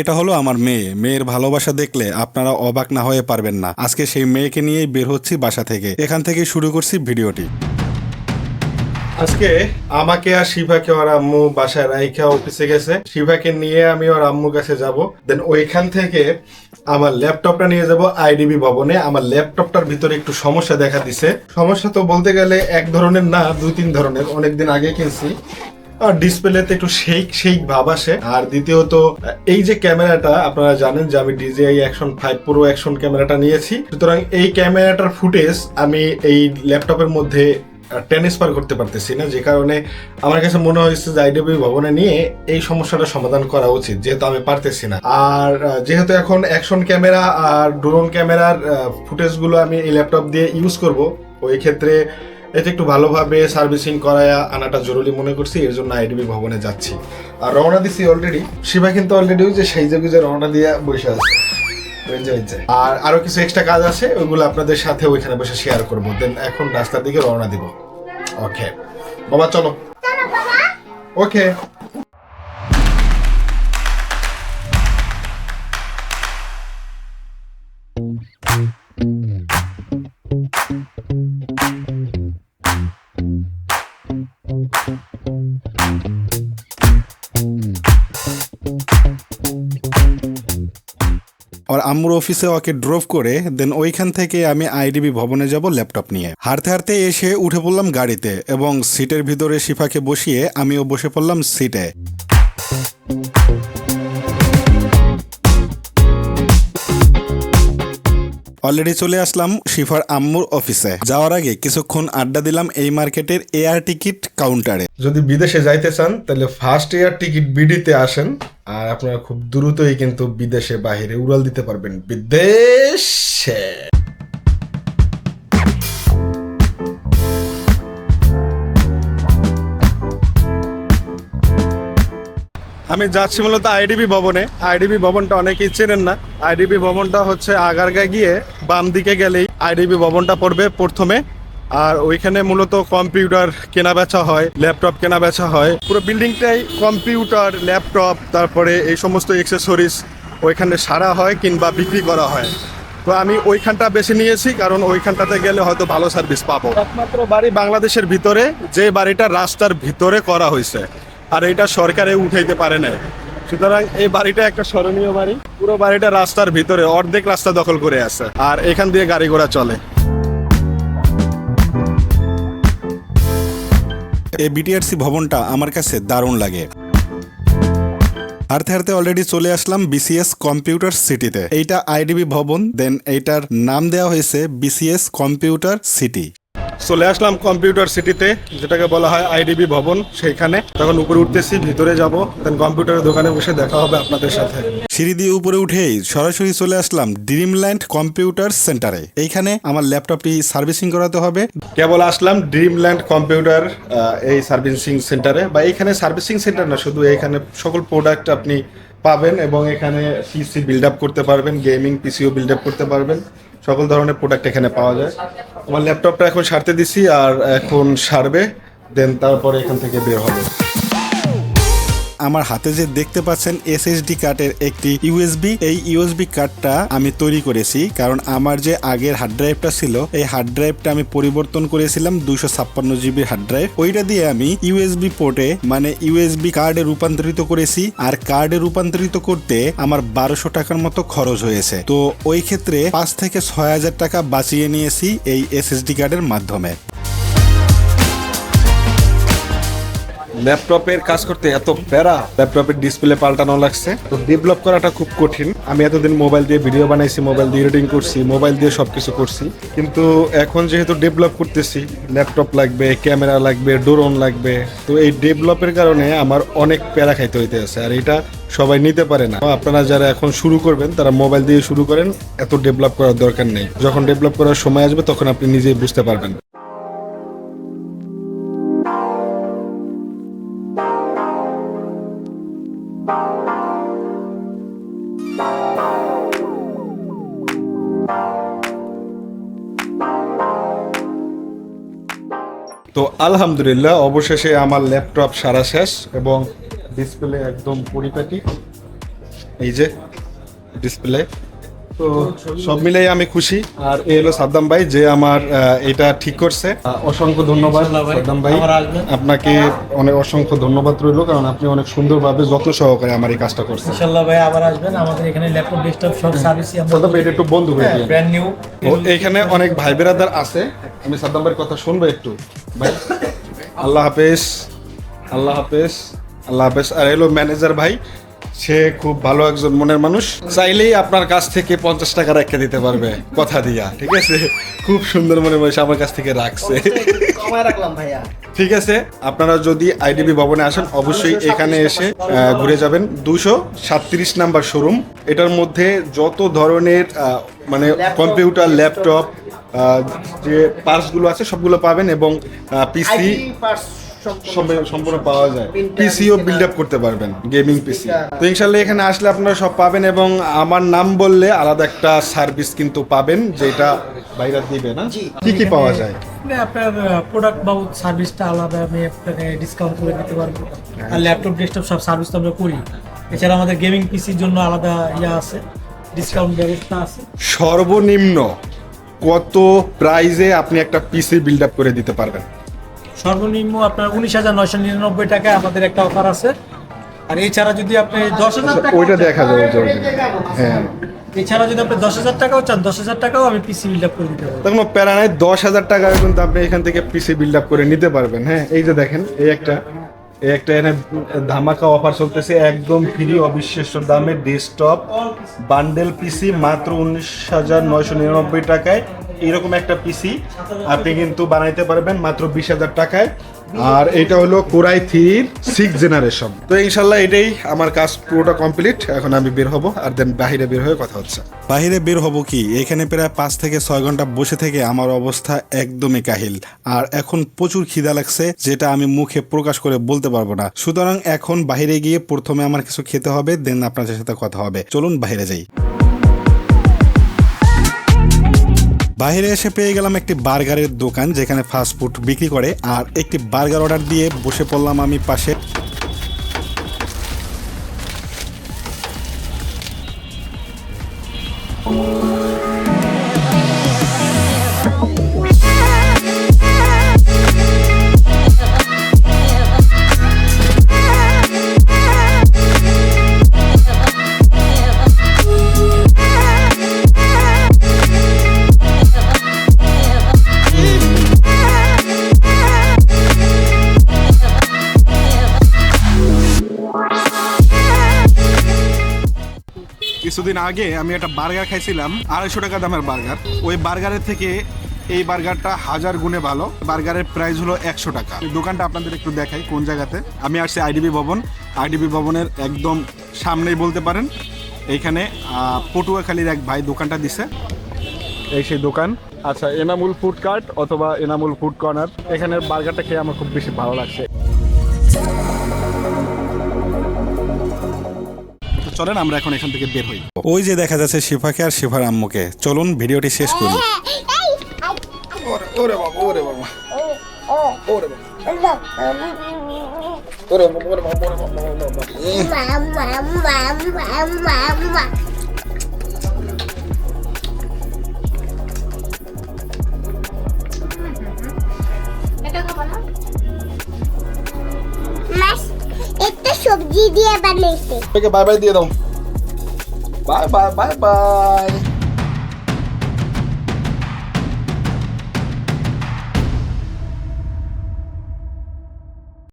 এটা হলো আমার মেয়ে। মেয়ের ভালোবাসা দেখলে আপনারা অবাক না হয়ে পারবেন না। আজকে সেই মেয়েকে নিয়েই বের হচ্ছি বাসা থেকে। এখান থেকে শুরু করছি ভিডিওটি। আজকে আমাকে আর শিভাকে ওর আম্মু বাসায় রাইখা অফিসে গেছে। শিভাকে নিয়ে আমি ওর আম্মুর কাছে যাব। দেন ওইখান থেকে আমার ল্যাপটপটা নিয়ে যাব আইডিবি ভবনে। আমার ল্যাপটপটার ভিতরে একটু সমস্যা দেখা দিছে। সমস্যা তো বলতে গেলে এক ধরনের না, দুই তিন ধরনের। অনেকদিন আগে কিনছি। ডিসপ্লেতে একটু শেক শেক ভাব আসে। আর দ্বিতীয়ত, এই যে ক্যামেরাটা, আপনারা জানেন যে আমি DJI action five pro action ক্যামেরাটা নিয়েছি। সুতরাং এই ক্যামেরাটার ফুটেজ আমি এই ল্যাপটপের মধ্যে ট্রান্সফার করতে পারতেছি না। যে কারণে আমার কাছে মনে হয়েছে যে আইডিবি ভবনে নিয়ে এই সমস্যাটা সমাধান করা উচিত, যেহেতু আমি পারতেছি না। আর যেহেতু এখন অ্যাকশন ক্যামেরা আর ড্রোন ক্যামেরার ফুটেজগুলো আমি এই ল্যাপটপ দিয়ে ইউজ করব, ওই ক্ষেত্রে এতে একটু ভালোভাবে সার্ভিসিং করায় আনাটা জরুরি মনে করছি এর জন্য আইডিবি ভবনে যাচ্ছি। আর রওনা দিছি অলরেডি শিবা কিন্তু অলরেডি ওই যে সেই যে রওনা দিয়ে বসে আছে। আর আরও কিছু এক্সট্রা কাজ আছে ওইগুলো আপনাদের সাথে ওইখানে বসে শেয়ার করব। দেন এখন রাস্তার দিকে রওনা দিব। ওকে বাবা চলো। ওকে আম্মুর অফিসে ওকে ড্রপ করে, দেন ওইখান থেকে আমি আইডিবি ভবনে যাব ল্যাপটপ নিয়ে। হারতে হারতে এসে উঠে পড়লাম গাড়িতে এবং সিটের ভিতরে শিফাকে বসিয়ে আমিও বসে পড়লাম সিটে। অলরেডি চলে আসলাম শিফার আম্মুর অফিসে যাওয়ার আগে কিছুক্ষণ আড্ডা দিলাম এই মার্কেটের এয়ার টিকিট কাউন্টারে যদি বিদেশে যাইতে চান, তাহলে ফার্স্ট এয়ার টিকিট বিডিতে আসেন। আর আপনারা খুব দ্রুতই কিন্তু বিদেশে, বাহিরে উড়াল দিতে পারবেন। বিদেশে! আমি যাচ্ছি মূলত আইডিবি ভবনে। আইডিবি ভবনটা অনেকেই চেনেন না। আইডিবি ভবনটা হচ্ছে আগারগা গিয়ে বাম দিকে গেলেই আইডিবি ভবনটা পড়বে প্রথমে। আর ওইখানে মূলত কম্পিউটার কেনা বেচা হয়, ল্যাপটপ কেনা বেচা হয়। পুরো বিল্ডিংটাই কম্পিউটার, ল্যাপটপ, তারপরে এই সমস্ত এক্সেসরিজ ওইখানে সারা হয় কিংবা বিক্রি করা হয়। তো আমি ওইখানটা বেছে নিয়েছি, কারণ ওইখানটাতে গেলে হয়তো ভালো সার্ভিস পাবো। একমাত্র বাড়ি বাংলাদেশের ভিতরে, যে বাড়িটা রাস্তার ভিতরে করা হয়েছে। আর এটা সরকারে উঠাইতে পারে না সুতরাং এই বাড়িটা একটা স্মরণীয় বাড়ি। পুরো বাড়িটা রাস্তার ভিতরে অর্ধেক রাস্তা দখল করে আছে আর এখান দিয়ে গাড়ি ঘোড়া চলে। এই বিটিআরসি ভবনটা আমার কাছে দারুণ লাগে। হারতে হারতে অলরেডি চলে আসলাম বিসিএস কম্পিউটার সিটিতে এইটা আইডিবি ভবন দেন এইটার নাম দেওয়া হয়েছে বিসিএস কম্পিউটার সিটি চলে আসলাম কম্পিউটার সিটিতে যেটাকে বলা হয় আইডিবি ভবন সেইখানে। তখন উপরে উঠতেছি ভিতরে যাব দেন কম্পিউটারের দোকানে বসে দেখা হবে আপনাদের সাথে। সিঁড়ি দিয়ে উপরে উঠেই সরাসরি চলে আসলাম ড্রিমল্যান্ড কম্পিউটার সেন্টারে এইখানে আমার ল্যাপটপটি সার্ভিসিং করাতে হবে। কেবল আসলাম ড্রিমল্যান্ড কম্পিউটার এই সার্ভিসিং সেন্টারে। বা এখানে সার্ভিসিং সেন্টার না শুধু এখানে সকল প্রোডাক্ট আপনি পাবেন এবং এখানে পিসি বিল্ড আপ করতে পারবেন গেমিং পিসিও বিল্ড আপ করতে পারবেন। সকল ধরনের প্রোডাক্ট এখানে পাওয়া যায়। আমার ল্যাপটপটা এখন সারতে দিছি আর এখন সারবে দেন তারপরে এখান থেকে বের হবে। আমার হাতে যে দেখতে পাচ্ছেন এসএসডি কার্ডের একটি ইউএসবি এই ইউএসবি কার্ডটা আমি তৈরি করেছি কারণ আমার যে আগের হার্ড ড্রাইভটা ছিল, এই হার্ড ড্রাইভটা আমি পরিবর্তন করেছিলাম দুইশো ছাপ্পান্ন জিবি হার্ড ড্রাইভ ওইটা দিয়ে আমি ইউএসবি পোর্টে মানে ইউএসবি কার্ডে রূপান্তরিত করেছি। আর কার্ডে রূপান্তরিত করতে আমার বারোশো টাকার মতো খরচ হয়েছে। তো ওই ক্ষেত্রে পাঁচ থেকে ছয় হাজার টাকা বাঁচিয়ে নিয়েছি এই এসএসডি কার্ডের মাধ্যমে। ল্যাপটপের কাজ করতে এত প্যারা, ল্যাপটপের ডিসপ্লে পাল্টানো লাগছে। তো ডেভেলপ করাটা খুব কঠিন। আমি এতদিন মোবাইল দিয়ে ভিডিও বানাইছি, মোবাইল দিয়ে এডিটিং করছি, মোবাইল দিয়ে সবকিছু করছি। কিন্তু এখন যেহেতু ডেভেলপ করতেছি, ল্যাপটপ লাগবে, ক্যামেরা লাগবে ড্রোন লাগবে, তো এই ডেভেলপের কারণে আমার অনেক প্যারা খাইতে হইতে আছে। আর এটা সবাই নিতে পারে না। আপনারা যারা এখন শুরু করবেন, তারা মোবাইল দিয়ে শুরু করেন, এত ডেভেলপ করার দরকার নেই। যখন ডেভেলপ করার সময় আসবে, তখন আপনি নিজেই বুঝতে পারবেন। তো আলহামদুলিল্লাহ অবশেষে আমার ল্যাপটপ সারা শেষ এবং ডিসপ্লে একদম পরিপাটি। এই যে ডিসপ্লে। তো সব মিলেই আমি খুশি। আর এই হলো সাদ্দাম ভাই যে আমার এটা ঠিক করছে। অসংখ্য ধন্যবাদ সাদ্দাম ভাই। আপনাকে অনেক অসংখ্য ধন্যবাদ রইল কারণ আপনি অনেক সুন্দরভাবে যত্ন সহকারে আমার এই কাজটা করছেন। ইনশাল্লাহ ভাই আবার আসবেন। আমাদের এখানে ল্যাপটপ ডেস্কটপ সব সার্ভিসই আমরা সাদ্দাম ভাই এটা একটু বন্ধ করে দিন। ব্র্যান্ড নিউ ও এইখানে অনেক ভাই বেরাদার আছে। আমি সাদ্দাম ভাইয়ের কথা শুনব একটু? ভাই আল্লাহ হাফেজ আল্লাহ হাফেজ আল্লাহ হাফেজ। আর এলো ম্যানেজার ভাই সে খুব ভালো একজন মনের মানুষ। চাইলেই আপনার কাছ থেকে পঞ্চাশ টাকা রেখে দিতে পারবে কথা দিয়া ঠিক আছে? খুব সুন্দর মনে মানুষ আমার কাছ থেকে রাখছে। ঠিক আছে? আপনারা যদি আইডিবি ভবনে আসেন অবশ্যই এখানে এসে ঘুরে যাবেন। দুশো সাতত্রিশ নাম্বার শোরুম। এটার মধ্যে যত ধরনের মানে কম্পিউটার ল্যাপটপ যে পার্টসগুলো আছে সবগুলো পাবেন এবং পিসি সম্পূর্ণ পাওয়া যায়। পিসিও বিল্ড আপ করতে পারবেন গেমিং পিসি তো ইনশাল্লাহ এখানে আসলে আপনারা সব পাবেন এবং আমার নাম বললে আলাদা একটা সার্ভিস কিন্তু পাবেন যেটা বাইরে দিবে না। কি কি পাওয়া যায়? আপনার প্রোডাক্ট বাবদ সার্ভিসটা আলাদা আমি আপনাকে ডিসকাউন্ট করে দিতে পারব। আর ল্যাপটপ ডেস্কটপ সব সার্ভিস তো আমরা করি। এছাড়া আমাদের গেমিং পিসির জন্য আলাদা ইয়া আছে ডিসকাউন্ট ব্যবস্থা আছে। সর্বনিম্ন কত প্রাইজে আপনি একটা পিসি বিল্ড আপ করে দিতে পারবেন? সর্বনিম্ন আপনার উনিশ হাজার নয়শো নিরানব্বই টাকায় আমাদের একটা অফার আছে। আর এছাড়া যদি আপনি দশ হাজার টাকা ওইটা দেখা যাবে হ্যাঁ। এছাড়া যদি আপনি দশ হাজার টাকাও চান দশ হাজার টাকাও আমি পিসি বিল্ড আপ করে দিতে পারব। কোনো প্যারা নাই দশ হাজার টাকা কিন্তু আপনি এখান থেকে পিসি বিল্ড আপ করে নিতে পারবেন। হ্যাঁ এই যে দেখেন এই একটা একটা এখানে ধামাকা অফার চলতেছে, একদম ফ্রি অবিশ্বাস্য দামে ডেস্কটপ বান্ডেল পিসি মাত্র উনিশ হাজার নয়শো নিরানব্বই টাকায়। এরকম একটা পিসি আপনি কিন্তু বানাইতে পারবেন মাত্র বিশ হাজার টাকায়। আর এটা হলো কোরাই থ্রির সিক্স জেনারেশন তো ইনশাল্লাহ এটাই আমার কাজ পুরোটা কমপ্লিট। এখন আমি বের হব আর দেন বাইরে বের হয়ে কথা হচ্ছে। বাইরে বের হব কি? এখানে প্রায় পাঁচ থেকে ছয় ঘণ্টা বসে থেকে আমার অবস্থা একদমই কাহিল। আর এখন প্রচুর খিদা লাগছে, যেটা আমি মুখে প্রকাশ করে বলতে পারব না। সুতরাং এখন বাইরে গিয়ে প্রথমে আমার কিছু খেতে হবে, দেন আপনাদের সাথে কথা হবে। চলুন বাইরে যাই। বাইরে এসে পেয়ে গেলাম একটি বার্গারের দোকান যেখানে ফাস্টফুড বিক্রি করে, আর একটি বার্গার অর্ডার দিয়ে বসে পড়লাম আমি পাশে। কিছুদিন আগে আমি একটা বার্গার খাইছিলাম, আড়াইশো টাকা দামের বার্গার। ওই বার্গারের থেকে এই বার্গারটা হাজার গুণে ভালো। বার্গারের প্রাইস হলো একশো টাকা। দোকানটা আপনাদের একটু দেখাই কোন জায়গাতে। আমি আসছি আইডিবি ভবন। আইডিবি ভবনের একদম সামনেই বলতে পারেন। এইখানে পটুয়াখালীর এক ভাই দোকানটা দিছে। এই সেই দোকান। আচ্ছা এনামুল ফুড কার্ট অথবা এনামুল ফুড কর্নার। এখানের বার্গারটা খেয়ে আমার খুব বেশি ভালো লাগছে। চলেন আমরা এখন এখান থেকে বের হই ওই যে দেখা যাচ্ছে শিফাকে আর শিফার আম্মুকে চলুন ভিডিওটি শেষ করি ওরে বাবা ওরে বাবা মাছ সবজি দিয়ে বানাইছে ওকে বাই বাই দিয়ে দাও। Bye bye bye bye